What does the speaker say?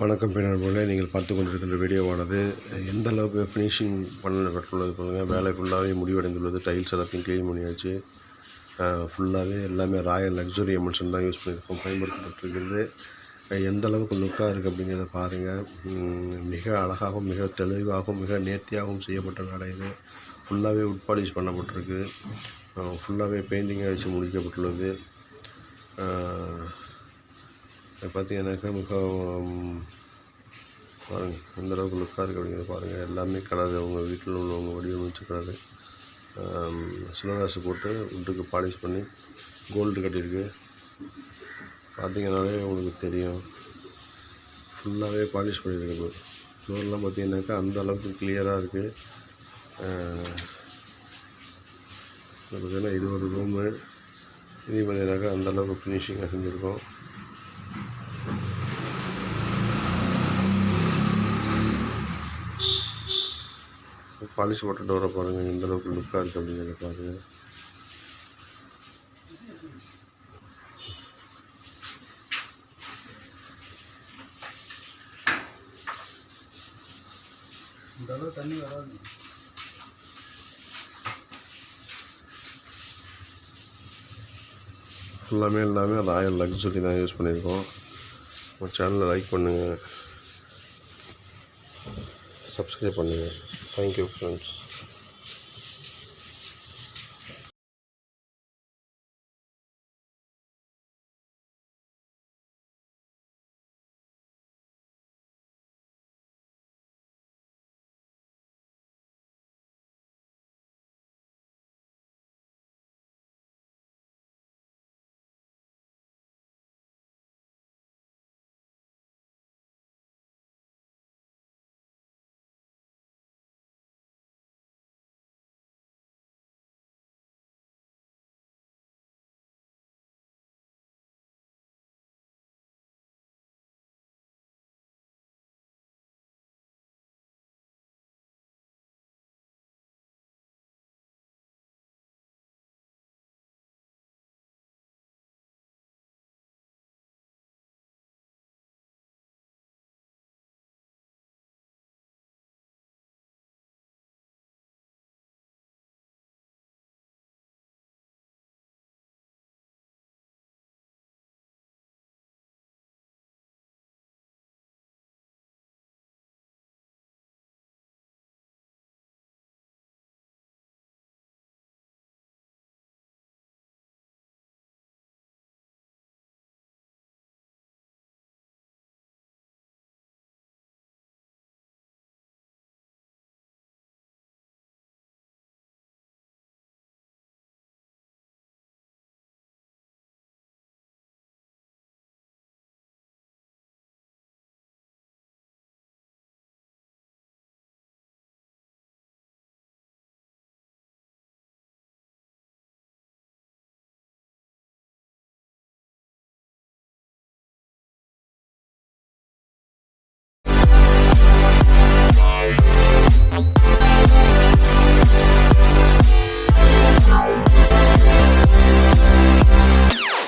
வணக்கம் பின்னர்களே நீங்கள் பார்த்து கொண்டிருக்கின்ற வீடியோவானது எந்த அளவுக்கு ஃபினிஷிங் பண்ணப்பட்டுள்ளது பாருங்கள் வேலை ஃபுல்லாகவே முடிவடைந்துள்ளது. டைல்ஸ் எல்லாத்தையும் க்ளீன் பண்ணியாச்சு. ஃபுல்லாகவே எல்லாமே ராயல் லக்ஸுரி எமல்ஷன் தான் யூஸ் பண்ணியிருக்கோம். பயன்படுத்தப்பட்டிருக்கிறது. எந்த அளவுக்கு லுக்காக இருக்குது அப்படிங்கிறத பாருங்கள் மிக அழகாகவும் மிக தெளிவாகவும் மிக நேர்த்தியாகவும் செய்யப்பட்ட வேலை இது. ஃபுல்லாகவே உட் பாலிஷ் பண்ணப்பட்டிருக்கு. ஃபுல்லாகவே பெயிண்டிங் அடித்து முடிக்கப்பட்டுள்ளது. பார்த்தீங்கன்னாக்கா மிகவும் பாருங்கள் எந்த அளவுக்கு லுக்காக இருக்குது அப்படிங்கிறத பாருங்கள் எல்லாமே கலர் அவங்க வீட்டில் உள்ளவங்க வடிவமைச்ச கலரு சிவகாசு போட்டு உட்டுக்கு பாலிஷ் பண்ணி கோல்டு கட்டியிருக்கு. பார்த்தீங்கனாலே உங்களுக்கு தெரியும். ஃபுல்லாகவே பாலிஷ் பண்ணியிருக்கு ஃப்ளோர்லாம் பார்த்தீங்கன்னாக்கா அந்த அளவுக்கு கிளியராக இருக்குது பார்த்தீங்கன்னா இது ஒரு ரூமு இது பார்த்தீங்கன்னாக்கா அந்த அளவுக்கு ஃபினிஷிங்காக செஞ்சுருக்கோம். பாலிஷ் போட்ட டோரை பாருங்கள் எந்த அளவுக்கு லுக்காக இருக்குது அப்படிங்கிறத பாருங்கள் இந்த அளவு தண்ணி வராது. எல்லாமே எல்லாமே ராயல் லக்ஸுரி தான் யூஸ் பண்ணியிருக்கோம். நம்ம சேனலை லைக் பண்ணுங்கள் சப்ஸ்கிரைப் பண்ணுங்கள் Thank you friends.